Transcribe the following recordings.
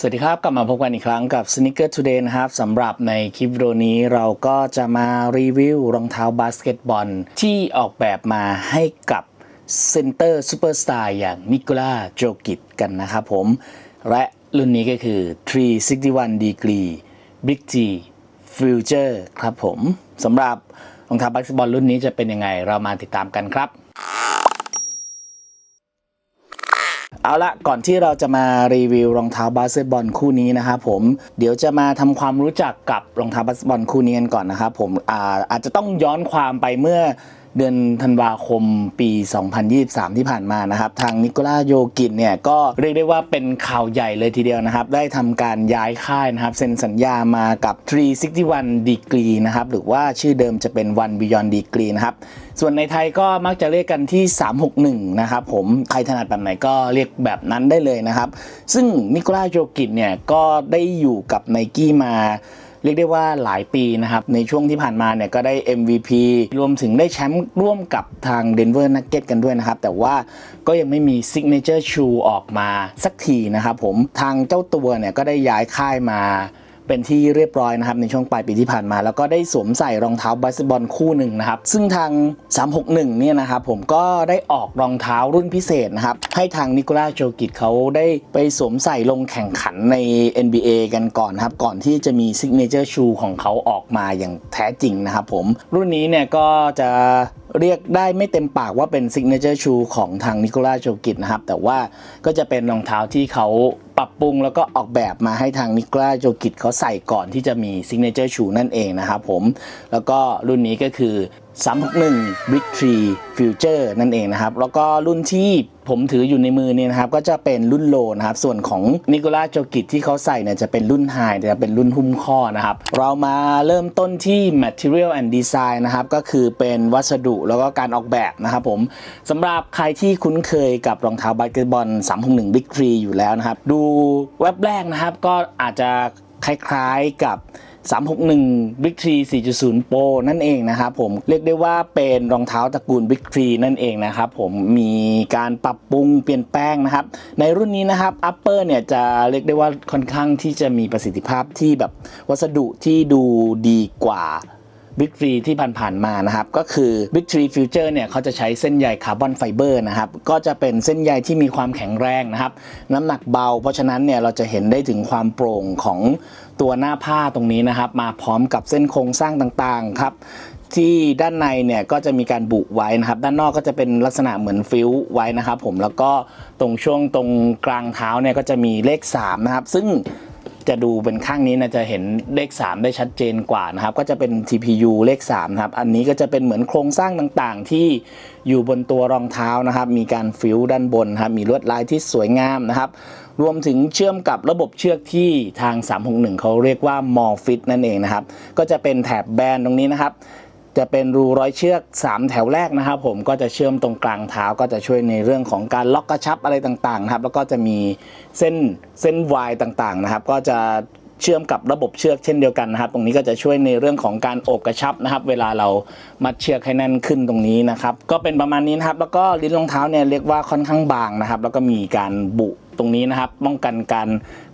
สวัสดีครับ กลับมาพบกันอีกครั้งกับ Sneaker Today นะครับสำหรับในคลิปวิดีโอนี้เราก็จะมารีวิวรองเท้าบาสเกตบอล ที่ออกแบบมาให้กับเซนเตอร์ซูเปอร์สตาร์อย่างนิโคล่าโจกิตกันนะครับผม และรุ่นนี้ก็คือ 361 Degree Big T Future ครับผมสำหรับรองเท้าบาสเกตบอลรุ่นนี้จะเป็นยังไงเรามาติดตามกันครับ เอาละก่อนที่เราจะมารีวิวรองเท้าบาสเกตบอลคู่นี้นะครับผมเดี๋ยวจะมาทำความรู้จักกับรองเท้าบาสเกตบอลคู่นี้กันก่อนนะครับผมอาอาจจะต้องย้อนความไปเมื่อเดือนธันวาคมปี 2023 ที่ผ่านมานะครับ ทางนิโคล่าโยกินเนี่ย ก็เรียกได้ว่าเป็นข่าวใหญ่เลยทีเดียวนะครับ ได้ทำการย้ายค่ายนะครับ เซ็นสัญญามากับ 361 Degree นะครับ หรือว่าชื่อเดิมจะเป็น One Beyond Degree นะครับ ส่วนในไทยก็มักจะเรียกกันที่ 361 นะครับผมใครถนัดแบบไหนก็เรียกแบบนั้นได้เลยนะครับ ซึ่งนิโคลาโจกิตเนี่ยก็ได้อยู่กับไนกี้มาเรียกได้ว่าหลายปีนะครับ ในช่วงที่ผ่านมาเนี่ยก็ได้ MVP รวมถึงได้แชมป์ร่วมกับทาง Denver Nuggets กันด้วยนะครับ แต่ว่าก็ยังไม่มี Signature Shoe ออกมาสักทีนะครับผมทางเจ้าตัวเนี่ยก็ได้ย้ายค่ายมา เป็นที่เรียบร้อยนะครับในช่วงปลายปีที่ผ่านมา แล้วก็ได้สวมใส่รองเท้าบาสเกตบอลคู่หนึ่งนะครับ ซึ่งทาง 361 เนี่ยนะครับผมก็ได้ออกรองเท้ารุ่นพิเศษนะครับ ให้ทางนิโคลาโจกิตเขาได้ไปสวมใส่ลงแข่งขันใน NBA กันก่อนนครับ ก่อนที่จะมีซิกเนเจอร์ชูของเขาออกมาอย่างแท้จริงนะครับผมรุ่นนี้เนี่ยก็จะ เรียกได้ไม่เต็มปากว่าเป็นซิกเนเจอร์ชูของทางนิโคลาโจกิตนะครับ แต่ว่าก็จะเป็นรองเท้าที่เขาปรับปรุงแล้วก็ออกแบบมาให้ทางนิโคลาโจกิตเขาใส่ก่อนที่จะมีซิกเนเจอร์ชูนั่นเองนะครับผม แล้วก็รุ่นนี้ก็คือ 361 Big 3 Future นั่นเองนะครับ แล้วก็รุ่นที่ ผมถืออยู่ในมือเนี่ยนะครับก็จะเป็นรุ่นโลนะครับ ส่วนของนิโคลาโจกิตที่เขาใส่เนี่ยจะเป็นรุ่นไฮจะเป็นรุ่นหุ้มข้อนะครับ เรามาเริ่มต้นที่ Material and Design นะครับ ก็คือเป็นวัสดุแล้วก็การออกแบบนะครับผมสำหรับใครที่คุ้นเคยกับรองเท้าบาสเกตบอล 361 Big 3อยู่แล้วนะครับ ดูเว็บแรกนะครับก็อาจจะคล้ายๆกับ 361 Big 3 4.0 Pro นั่นเองนะครับผมเรียกได้ว่าเป็นรองเท้าตระกูล Big 3 นั่นเองนะครับผมมีการปรับปรุงเปลี่ยนแปลงนะครับ ในรุ่นนี้นะครับ Upper เนี่ยจะเรียกได้ว่าค่อนข้างที่จะมีประสิทธิภาพที่แบบวัสดุที่ดูดีกว่า Big 3ที่ผ่านๆมานะครับ ก็คือ Big 3 Future เนี่ยเขาจะใช้เส้นใยคาร์บอนไฟเบอร์นะครับ ก็จะเป็นเส้นใยที่มีความแข็งแรงนะครับ น้ำหนักเบา เพราะฉะนั้นเนี่ยเราจะเห็นได้ถึงความโปร่งของ ตัวหน้าผ้าตรงนี้นะครับ มาพร้อมกับเส้นโครงสร้างต่างๆครับที่ด้านในเนี่ยก็จะมีการบุไว้นะครับ ด้านนอกก็จะเป็นลักษณะเหมือนฟิวไว้นะครับ ผมแล้วก็ตรงช่วงตรงกลางเท้าเนี่ยก็จะมีเลข3นะครับ ซึ่งจะดูเป็นข้างนี้นะจะเห็นเลข 3 ได้ชัดเจนกว่านะครับ ก็จะเป็น TPU เลข3นะครับ อันนี้ก็จะเป็นเหมือนโครงสร้างต่างๆ ที่อยู่บนตัวรองเท้านะครับ มีการฟิวด้านบนครับมีลวดลายที่สวยงามนะครับ รวมถึงเชื่อมกับระบบเชือกที่ทาง 361 เขาเรียกว่ามอฟิตนั่นเองนะครับ ก็จะเป็นแถบแบนตรงนี้นะครับ จะเป็นรูร้อยเชือก 3 แถวแรกนะครับผมก็จะเชื่อมตรงกลางเท้าก็จะช่วยในเรื่องของการล็อกกระชับอะไรต่างๆนะครับ แล้วก็จะมีเส้นเส้นวายต่างๆนะครับ ก็จะ เชื่อมกับระบบเชือกเช่นเดียวกันนะครับ ตรงนี้ก็จะช่วยในเรื่องของการโอบกระชับนะครับ เวลาเรามัดเชือกให้แน่นขึ้นตรงนี้นะครับ ก็เป็นประมาณนี้นะครับ แล้วก็ลิ้นรองเท้าเนี่ยเรียกว่าค่อนข้างบางนะครับ แล้วก็มีการบุตรงนี้นะครับ ป้องกันการ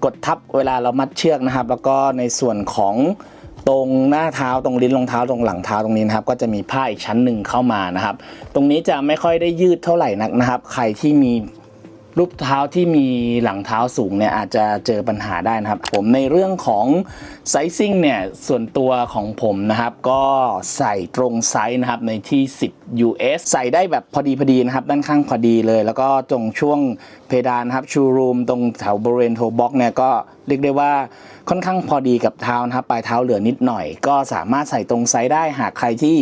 กดทับเวลาเรามัดเชือกนะครับ แล้วก็ในส่วนของตรงหน้าเท้าตรงลิ้นรองเท้าตรงหลังเท้าตรงนี้นะครับ ก็จะมีผ้าอีกชั้นหนึ่งเข้ามานะครับ ตรงนี้จะไม่ค่อยได้ยืดเท่าไหร่นักนะครับ ใครที่มี รูปเท้าที่มีหลังเท้าสูงเนี่ยอาจจะเจอปัญหาได้นะครับ ผมในเรื่องของไซซิ่งเนี่ยส่วนตัวของผมนะครับ ก็ใส่ตรงไซส์นะครับในที่ 10 US ใส่ได้แบบพอดีพอดีนะครับ ด้านข้างพอดีเลย แล้วก็ตรงช่วงเพดานครับชูรูมตรงแถวบริเวณโทบ็อกเนี่ยก็เรียกได้ว่า ค่อนข้างพอดีกับเท้านะครับปลายเท้าเหลือนิดหน่อย ก็สามารถใส่ตรงไซส์ได้หากใครที่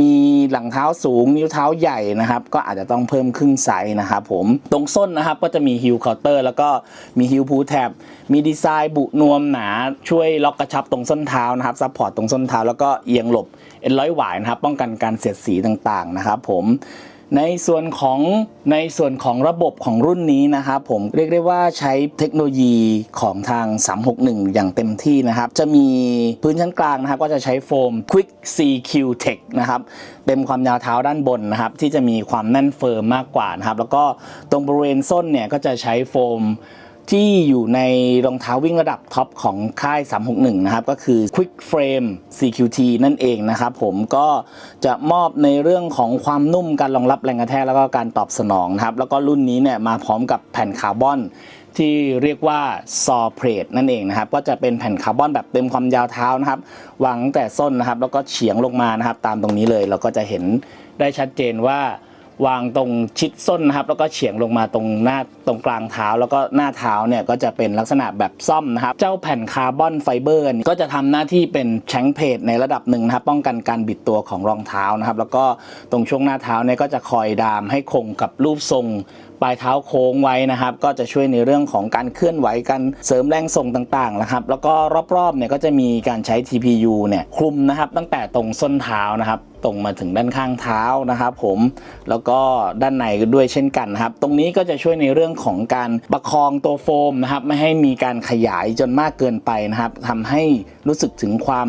มีหลังเท้าสูงนิ้วเท้าใหญ่นะครับ ก็อาจจะต้องเพิ่มครึ่งไซส์นะครับผมตรงส้นนะครับก็จะมีฮิลเคาน์เตอร์แล้วก็มีฮิลพูแท็บมีดีไซน์บุนวมหนาช่วยล็อกกระชับตรงส้นเท้านะครับซัพพอร์ตตรงส้นเท้าแล้วก็เอียงหลบเอ็นร้อยหวายนะครับป้องกันการเสียดสีต่างๆนะครับผม ในส่วนของในส่วนของระบบของรุ่นนี้นะครับผมเรียกได้ว่าใช้เทคโนโลยีของทาง 361 อย่างเต็มที่นะครับ จะมีพื้นชั้นกลางนะครับ ก็จะใช้โฟม Quick CQ Tech นะครับเต็มความยาวเท้าด้านบนนะครับ ที่จะมีความแน่นเฟิร์มมากกว่านะครับ แล้วก็ตรงบริเวณส้นเนี่ยก็จะใช้โฟม ที่อยู่ในรองเท้าวิ่งระดับท็อปของค่าย 361 นะครับ ก็คือ Quick Frame CQT นั่นเองนะครับผมก็จะมอบในเรื่องของความนุ่มการรองรับแรงกระแทกแล้วก็การตอบสนองนะครับ แล้วก็รุ่นนี้เนี่ยมาพร้อมกับแผ่นคาร์บอนที่เรียกว่าซอเพรดนั่นเองนะครับ ก็จะเป็นแผ่นคาร์บอนแบบเต็มความยาวเท้านะครับวางตั้งแต่ส้นนะครับ แล้วก็เฉียงลงมานะครับ ตามตรงนี้เลยเราก็จะเห็นได้ชัดเจนว่า วางตรงชิดส้นนะครับ แล้วก็เฉียงลงมาตรงหน้าตรงกลางเท้า แล้วก็หน้าเท้าเนี่ยก็จะเป็นลักษณะแบบซ่อมนะครับ เจ้าแผ่นคาร์บอนไฟเบอร์ก็จะทำหน้าที่เป็นแชงเพจในระดับหนึ่งนะครับ ป้องกันการบิดตัวของรองเท้านะครับ แล้วก็ตรงช่วงหน้าเท้าเนี่ยก็จะคอยดามให้คงกับรูปทรง ปลายเท้าโค้งไว้นะครับ ก็จะช่วยในเรื่องของการเคลื่อนไหวการเสริมแรงส่งต่างๆนะครับ แล้วก็รอบๆเนี่ยก็จะมีการใช้ TPU เนี่ยคลุมนะครับ ตั้งแต่ตรงส้นเท้านะครับตรงมาถึงด้านข้างเท้านะครับผมแล้วก็ด้านในด้วยเช่นกันนะครับ ตรงนี้ก็จะช่วยในเรื่องของการประคองตัวโฟมนะครับ ไม่ให้มีการขยายจนมากเกินไปนะครับทำให้รู้สึกถึงความ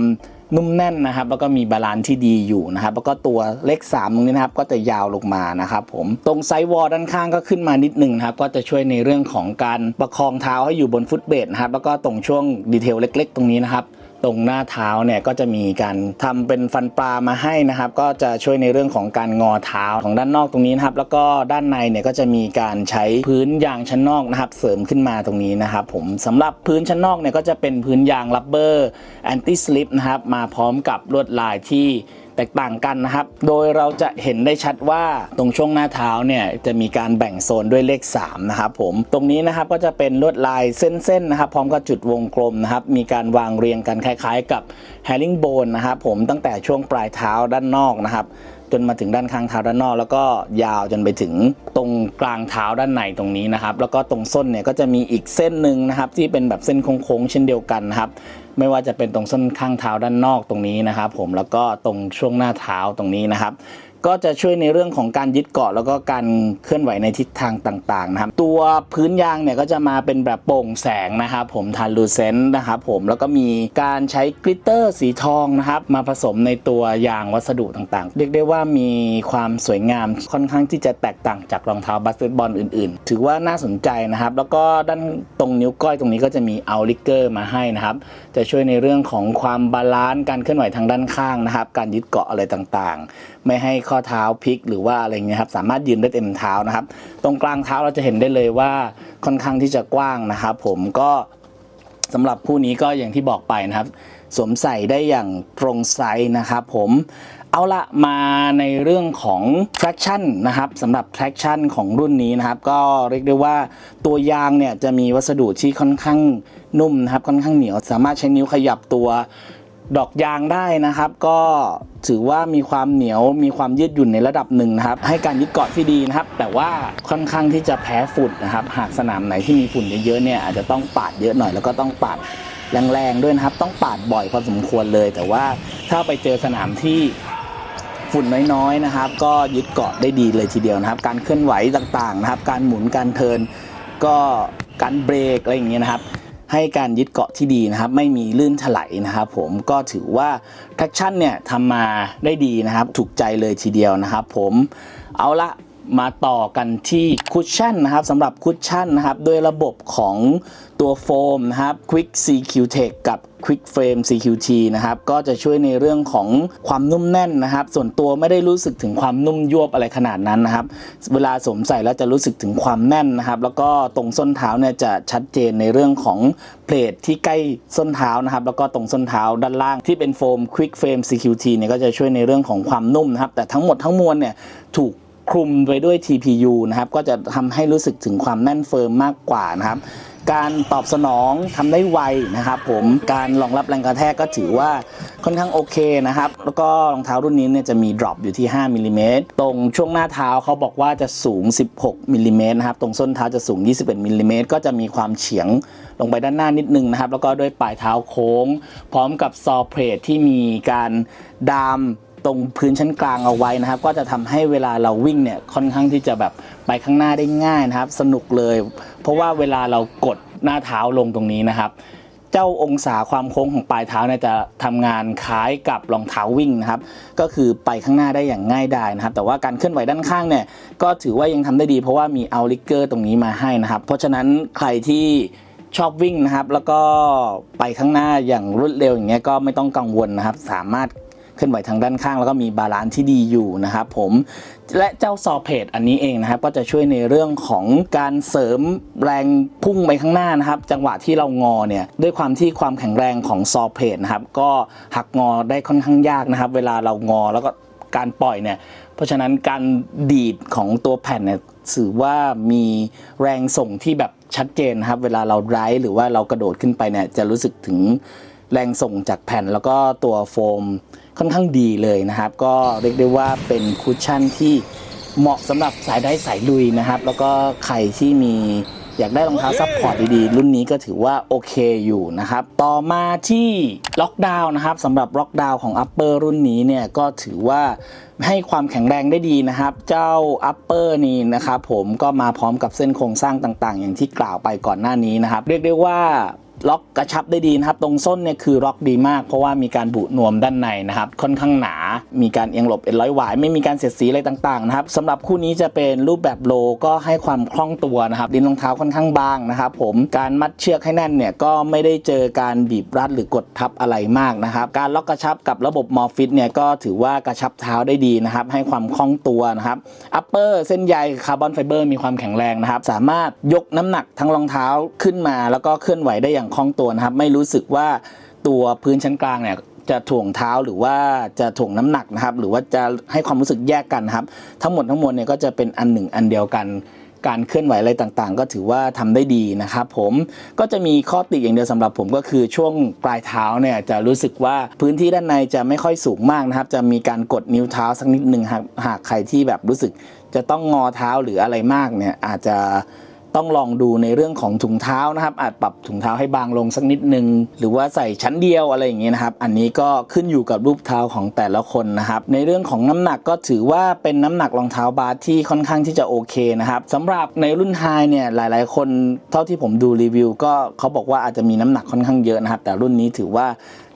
นุ่มแน่นนะครับ แล้วก็มีบาลานซ์ที่ดีอยู่นะครับ แล้วก็ตัวเลข3ตรงนี้นะครับก็จะยาวลงมานะครับผมตรงไซด์วอลด้านข้างก็ขึ้นมานิดนึงนะครับก็จะช่วยในเรื่องของการประคองเท้าให้อยู่บนฟุตเบดนะครับแล้วก็ตรงช่วงดีเทลเล็ก ๆ ตรงนี้นะครับ ตรงหน้าเท้าเนี่ยก็จะมีการทำเป็นฟันปลามาให้นะครับ ก็จะช่วยในเรื่องของการงอเท้าของด้านนอกตรงนี้นะครับ แล้วก็ด้านในเนี่ยก็จะมีการใช้พื้นยางชั้นนอกนะครับ เสริมขึ้นมาตรงนี้นะครับ ผมสำหรับพื้นชั้นนอกเนี่ยก็จะเป็นพื้นยางรับเบอร์แอนตี้สลิปนะครับมาพร้อมกับลวดลายที่ ตกต่างกันนะครับ โดยเราจะเห็นได้ชัดว่าตรงช่วงหน้าเท้าเนี่ยจะมีการแบ่งโซนด้วยเลข3นะครับผม ตรงนี้นะครับก็จะเป็นลวดลายเส้นๆนะครับ พร้อมกับจุดวงกลมนะครับ มีการวางเรียงกันคล้ายๆ กับ herring bone นะครับผมตั้งแต่ช่วงปลายเท้าด้านนอกนะครับ จนมาถึงด้านข้างเท้าด้านนอก แล้วก็ยาวจนไปถึงตรงกลางเท้าด้านในตรงนี้นะครับ แล้วก็ตรงส้นเนี่ยก็จะมีอีกเส้นหนึ่งนะครับ ที่เป็นแบบเส้นโค้งๆเช่นเดียวกันนะครับ ไม่ว่าจะเป็นตรงส้นข้างเท้าด้านนอกตรงนี้นะครับ ผมแล้วก็ตรงช่วงหน้าเท้าตรงนี้นะครับ ก็จะช่วยในเรื่องของการยึดเกาะแล้วก็การเคลื่อนไหวในทิศทางต่างๆนะครับ ตัวพื้นยางเนี่ยก็จะมาเป็นแบบโปร่งแสงนะครับผมทันลูเซนต์นะครับผมแล้วก็มีการใช้กลิตเตอร์สีทองนะครับมาผสมในตัวยางวัสดุต่างๆ เรียกได้ว่ามีความสวยงามค่อนข้างที่จะแตกต่างจากรองเท้าบาสเกตบอลอื่นๆ ถือว่าน่าสนใจนะครับ แล้วก็ด้านตรงนิ้วก้อยตรงนี้ก็จะมีเอาลิกเกอร์มาให้นะครับ จะช่วยในเรื่องของความบาลานซ์การเคลื่อนไหวทางด้านข้างนะครับ การยึดเกาะอะไรต่างๆ ไม่ให้ข้อเท้าพลิกหรือว่าอะไรเงี้ยครับสามารถยืนได้เต็มเท้านะครับ ตรงกลางเท้าเราจะเห็นได้เลยว่าค่อนข้างที่จะกว้างนะครับ ผมก็สำหรับคู่นี้ก็อย่างที่บอกไปนะครับ สวมใส่ได้อย่างตรงไซส์นะครับผมเอาละมาในเรื่องของ traction นะครับสำหรับ traction ของรุ่นนี้นะครับ ก็เรียกได้ว่าตัวยางเนี่ยจะมีวัสดุที่ค่อนข้างนุ่มนะครับ ค่อนข้างเหนียว สามารถใช้นิ้วขยับตัว ดอกยางได้นะครับ ก็ถือว่ามีความเหนียวมีความยืดหยุ่นในระดับหนึ่งนะครับ ให้การยึดเกาะที่ดีนะครับ แต่ว่าค่อนข้างที่จะแพ้ฝุ่นนะครับ หากสนามไหนที่มีฝุ่นเยอะๆเนี่ยอาจจะต้องปาดเยอะหน่อยแล้วก็ต้องปาดแรงๆด้วยนะครับ ต้องปาดบ่อยพอสมควรเลย แต่ว่าถ้าไปเจอสนามที่ฝุ่นน้อยๆนะครับ ก็ยึดเกาะได้ดีเลยทีเดียวนะครับ การเคลื่อนไหวต่างๆนะครับ การหมุนการเทิร์นก็การเบรกอะไรอย่างเงี้ยนะครับ ให้การยึดเกาะที่ดีนะครับ ไม่มีลื่นถลายนะครับ ผมก็ถือว่า traction เนี่ยทำมาได้ดีนะครับ ถูกใจเลยทีเดียวนะครับ ผมเอาละ มาต่อกันที่คุชชั่นนะครับสำหรับคุชชั่นนะครับด้วยระบบของตัวโฟมนะครับ Quick CQ Tech กับ Quick Frame CQT นะครับก็จะช่วยในเรื่องของความนุ่มแน่นนะครับ ส่วนตัวไม่ได้รู้สึกถึงความนุ่มยวบอะไรขนาดนั้นนะครับ เวลาสวมใส่แล้วจะรู้สึกถึงความแน่นนะครับ แล้วก็ตรงส้นเท้าเนี่ยจะชัดเจนในเรื่องของเพลทที่ใกล้ส้นเท้านะครับ แล้วก็ตรงส้นเท้าด้านล่างที่เป็นโฟม Quick Frame CQT เนี่ยก็จะช่วยในเรื่องของความนุ่มนะครับ แต่ทั้งหมดทั้งมวลเนี่ยถูก คลุมไปด้วย TPU นะครับ ก็จะทำให้รู้สึกถึงความแน่นเฟิร์มมากกว่านะครับการตอบสนองทำได้ไวนะครับผมการรองรับแรงกระแทกก็ถือว่าค่อนข้างโอเคนะครับ แล้วก็รองเท้ารุ่นนี้เนี่ยจะมี drop อยู่ที่ 5มิลลิเมตรตรงช่วงหน้าเท้าเขาบอกว่าจะสูง 16มิลลิเมตรนะครับ ตรงส้นเท้าจะสูง 21มิลลิเมตรก็จะมีความเฉียงลงไปด้านหน้านิดนึงนะครับ แล้วก็ด้วยปลายเท้าโค้ง พร้อมกับซอเพลทที่มีการดาม ตรงพื้นชั้นกลางเอาไว้นะครับ ก็จะทำให้เวลาเราวิ่งเนี่ยค่อนข้างที่จะแบบไปข้างหน้าได้ง่ายนะครับ สนุกเลย เพราะว่าเวลาเรากดหน้าเท้าลงตรงนี้นะครับเจ้าองศาความโค้งของปลายเท้าเนี่ยจะทำงานคล้ายกับรองเท้าวิ่งนะครับ ก็คือไปข้างหน้าได้อย่างง่ายดายนะครับ แต่ว่าการเคลื่อนไหวด้านข้างเนี่ยก็ถือว่ายังทำได้ดีเพราะว่ามีเอาลิเกอร์ตรงนี้มาให้นะครับ เพราะฉะนั้นใครที่ชอบวิ่งนะครับ แล้วก็ไปข้างหน้าอย่างรวดเร็วอย่างเงี้ยก็ไม่ต้องกังวลนะครับ สามารถ เคลื่อนไหวทางด้านข้าง แล้วก็มีบาลานซ์ที่ดีอยู่นะครับผมและเจ้าซอเพจอันนี้เองนะครับก็จะช่วยในเรื่องของการเสริมแรงพุ่งไปข้างหน้านะครับ จังหวะที่เรางอเนี่ยด้วยความที่ความแข็งแรงของซอเพจนะครับก็หักงอได้ค่อนข้างยากนะครับ เวลาเรางอแล้วก็การปล่อยเนี่ยเพราะฉะนั้นการดีดของตัวแผ่นเนี่ยถือว่ามีแรงส่งที่แบบชัดเจนนะครับ เวลาเราไร้หรือว่าเรากระโดดขึ้นไปเนี่ยจะรู้สึกถึงแรงส่งจากแผ่นแล้วก็ตัวโฟม ค่อนข้างดีเลยนะครับ ก็เรียกได้ว่าเป็นคุชชั่นที่เหมาะสำหรับสายได้สายลุยนะครับ แล้วก็ใครที่มีอยากได้รองเท้าซัพพอร์ตดีๆ รุ่นนี้ก็ถือว่าโอเคอยู่นะครับ ต่อมาที่ล็อกดาวน์นะครับสำหรับล็อกดาวน์ของ Upper รุ่นนี้เนี่ยก็ถือว่าให้ความแข็งแรงได้ดีนะครับ เจ้า Upper นี่นะครับผมก็มาพร้อมกับเส้นโครงสร้างต่างๆ อย่างที่กล่าวไปก่อนหน้านี้นะครับ เรียกได้ว่า ล็อกกระชับได้ดีนะครับ ตรงส้นเนี่ยคือล็อกดีมาก เพราะว่ามีการบุนวมด้านในนะครับ ค่อนข้างหนา มีการเอียงหลบเอ็นร้อยหวายไม่มีการเสียดสีอะไรต่างๆนะครับสำหรับคู่นี้จะเป็นรูปแบบโลก็ให้ความคล่องตัวนะครับดินรองเท้าค่อนข้างบางนะครับผมการมัดเชือกให้แน่นเนี่ยก็ไม่ได้เจอการบีบรัดหรือกดทับอะไรมากนะครับ การล็อกกระชับกับระบบมอร์ฟิตเนี่ยก็ถือว่ากระชับเท้าได้ดีนะครับ ให้ความคล่องตัวนะครับอัปเปอร์เส้นใยคาร์บอนไฟเบอร์มีความแข็งแรงนะครับ สามารถยกน้ำหนักทั้งรองเท้าขึ้นมา แล้วก็เคลื่อนไหวได้อย่างคล่องตัวนะครับ ไม่รู้สึกว่าตัวพื้นชั้นกลางเนี่ยจะถ่วงเท้าหรือว่าจะถ่วงน้ำหนักนะครับ หรือว่าจะให้ความรู้สึกแยกกันครับ ทั้งหมดทั้งมวลเนี่ยก็จะเป็นอันหนึ่งอันเดียวกัน การเคลื่อนไหวอะไรต่างๆ ก็ถือว่าทำได้ดีนะครับผมก็จะมีข้อติอย่างเดียวสำหรับผมก็คือช่วงปลายเท้าเนี่ยจะรู้สึกว่าพื้นที่ด้านในจะไม่ค่อยสูงมากนะครับ จะมีการกดนิ้วเท้าสักนิดหนึ่งหากหากใครที่แบบรู้สึกจะต้องงอเท้าหรืออะไรมากเนี่ยอาจจะ ต้องลองดูในเรื่องของถุงเท้านะครับ อาจปรับถุงเท้าให้บางลงสักนิดนึง หรือว่าใส่ชั้นเดียวอะไรอย่างเงี้ยนะครับ อันนี้ก็ขึ้นอยู่กับรูปเท้าของแต่ละคนนะครับ ในเรื่องของน้ำหนักก็ถือว่าเป็นน้ำหนักรองเท้าบาสที่ค่อนข้างที่จะโอเคนะครับสำหรับในรุ่นไฮเนี่ยหลาย ๆ คนเท่าที่ผมดูรีวิว ก็เขาบอกว่าอาจจะมีน้ำหนักค่อนข้างเยอะนะครับ แต่รุ่นนี้ถือว่า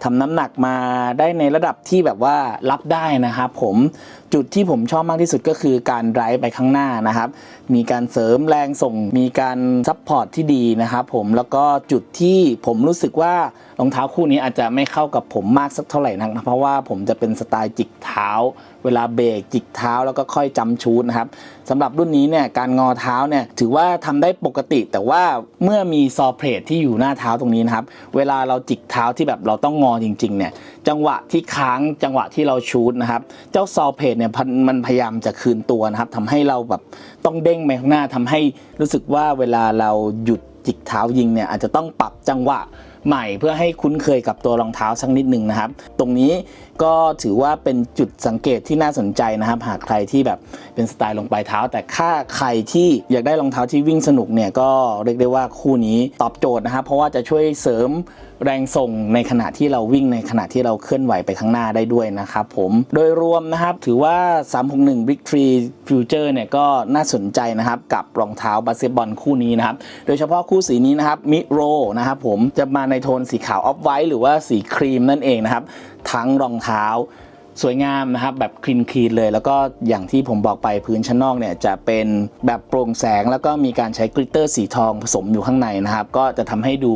ทำน้ำหนักมาได้ในระดับที่แบบว่ารับได้นะครับผมจุดที่ผมชอบมากที่สุดก็คือการไดรฟ์ไปข้างหน้านะครับ มีการเสริมแรงส่ง มีการซัพพอร์ตที่ดีนะครับผม แล้วก็จุดที่ผมรู้สึกว่ารองเท้าคู่นี้อาจจะไม่เข้ากับผมมากสักเท่าไหร่นักนะ เพราะว่าผมจะเป็นสไตล์จิกเท้า เวลาเบรกจิกเท้าแล้วก็ค่อยจำชูดนะครับสำหรับรุ่นนี้เนี่ยการงอเท้าเนี่ยถือว่าทำได้ปกติ แต่ว่าเมื่อมีซอเพลทที่อยู่หน้าเท้าตรงนี้นะครับ เวลาเราจิกเท้าที่แบบเราต้องงอจริงๆเนี่ยจังหวะที่ค้างจังหวะที่เราชูดนะครับ เจ้าซอเพลทเนี่ยมันมันพยายามจะคืนตัวนะครับทำให้เราแบบต้องเด้งไปข้างหน้าทำให้รู้สึกว่าเวลาเราหยุดจิกเท้ายิงเนี่ยอาจจะต้องปรับจังหวะ ใหม่เพื่อให้คุ้นเคยกับตัวรองเท้าสักนิดหนึ่งนะครับ ตรงนี้ก็ถือว่าเป็นจุดสังเกตที่น่าสนใจนะครับ หากใครที่แบบเป็นสไตล์ลงปลายเท้า แต่ถ้าใครที่อยากได้รองเท้าที่วิ่งสนุกเนี่ยก็เรียกได้ว่าคู่นี้ตอบโจทย์นะครับ เพราะว่าจะช่วยเสริมแรงส่งในขณะที่เราวิ่งในขณะที่เราเคลื่อนไหวไปข้างหน้าได้ด้วยนะครับผมโดยรวมนะครับถือว่า 361 Big 3 Future เนี่ยก็น่าสนใจนะครับกับรองเท้าบาสเกตบอลคู่นี้นะครับโดยเฉพาะคู่สีนี้นะครับมิโรนะครับผมจะมาในโทนสีขาวออฟไวท์หรือว่าสีครีมนั่นเองนะครับ ทั้งรองเท้าสวยงามนะครับ แบบคลีนคลีนเลย แล้วก็อย่างที่ผมบอกไปพื้นชั้นนอกเนี่ย จะเป็นแบบโปร่งแสง แล้วก็มีการใช้กลิตเตอร์สีทองผสมอยู่ข้างในนะครับ ก็จะทำให้ดู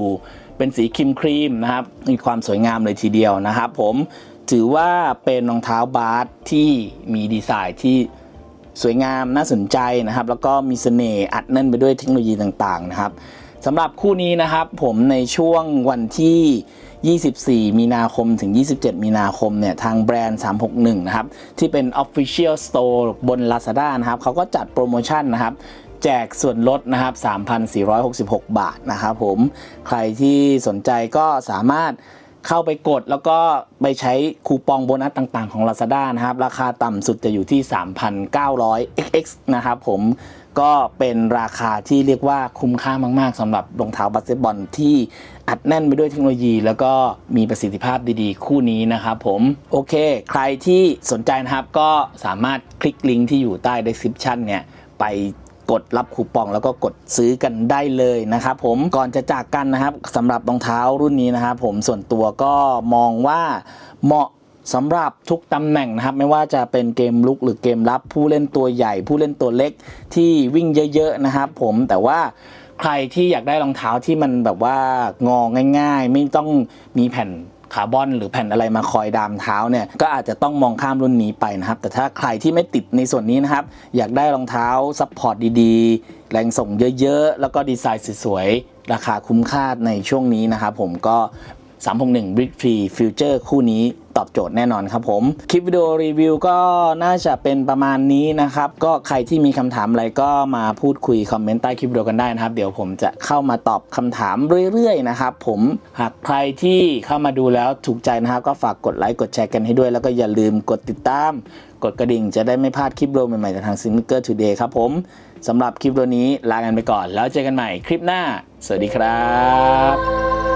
เป็นสีครีมครีมนะครับ มีความสวยงามเลยทีเดียวนะครับผมถือว่าเป็นรองเท้าบาสที่มีดีไซน์ที่สวยงามน่าสนใจนะครับ แล้วก็มีเสน่ห์อัดแน่นไปด้วยเทคโนโลยีต่างๆนะครับ สำหรับคู่นี้นะครับผมในช่วงวันที่ 24 มีนาคมถึง 27 มีนาคมเนี่ยทางแบรนด์ 361 นะครับ ที่เป็น Official Store บน Lazada นะครับ เขาก็จัดโปรโมชั่นนะครับ แจกส่วนลดนะครับ 3,466 บาทนะครับผม ใครที่สนใจก็สามารถ เข้าไปกดแล้วก็ไปใช้คูปองโบนัสต่างๆของ Lazada นะครับ ราคาต่ำสุดจะอยู่ที่ 3,900 xx นะครับผมก็เป็นราคาที่เรียกว่าคุ้มค่ามากๆสำหรับรองเท้าบาสเกตบอลที่อัดแน่นไปด้วยเทคโนโลยี แล้วก็มีประสิทธิภาพดีๆ คู่นี้นะครับผมโอเค ใครที่สนใจนะครับก็สามารถคลิกลิงก์ที่อยู่ใต้ description เนี่ยไป กดรับคูปองแล้วก็กดซื้อกันได้เลยนะครับผมก่อนจะจากกันนะครับสำหรับรองเท้ารุ่นนี้นะครับผมส่วนตัวก็มองว่าเหมาะสำหรับทุกตำแหน่งนะครับ ไม่ว่าจะเป็นเกมลุกหรือเกมรับผู้เล่นตัวใหญ่ ผู้เล่นตัวเล็กที่วิ่งเยอะๆนะครับผมแต่ว่าใครที่อยากได้รองเท้าที่มันแบบว่างอง่าย ๆ ไม่ต้องมีแผ่น คาร์บอนหรือแผ่นอะไรมาคอยดามเท้าเนี่ยก็อาจจะต้องมองข้ามรุ่นนี้ไปนะครับ แต่ถ้าใครที่ไม่ติดในส่วนนี้นะครับ อยากได้รองเท้าซัพพอร์ตดีๆ แรงส่งเยอะๆ แล้วก็ดีไซน์สวยๆ ราคาคุ้มค่าในช่วงนี้นะครับผมก็ 361 Brick Free Future คู่นี้ตอบโจทย์แน่นอนครับผม คลิปวิดีโอรีวิวก็น่าจะเป็นประมาณนี้นะครับ ก็ใครที่มีคำถามอะไรก็มาพูดคุยคอมเมนต์ใต้คลิปวิดีโอกันได้นะครับ เดี๋ยวผมจะเข้ามาตอบคำถามเรื่อยๆนะครับผมหากใครที่เข้ามาดูแล้วถูกใจนะครับ ก็ฝากกดไลค์กดแชร์กันให้ด้วย แล้วก็อย่าลืมกดติดตาม กดกระดิ่งจะได้ไม่พลาดคลิปวิดีโอใหม่ๆจากทาง s i n g e r Today ครับผมสำหรับคลิปวิดีโอนี้ลากันไปก่อน แล้วเจอกันใหม่คลิปหน้า สวัสดีครับ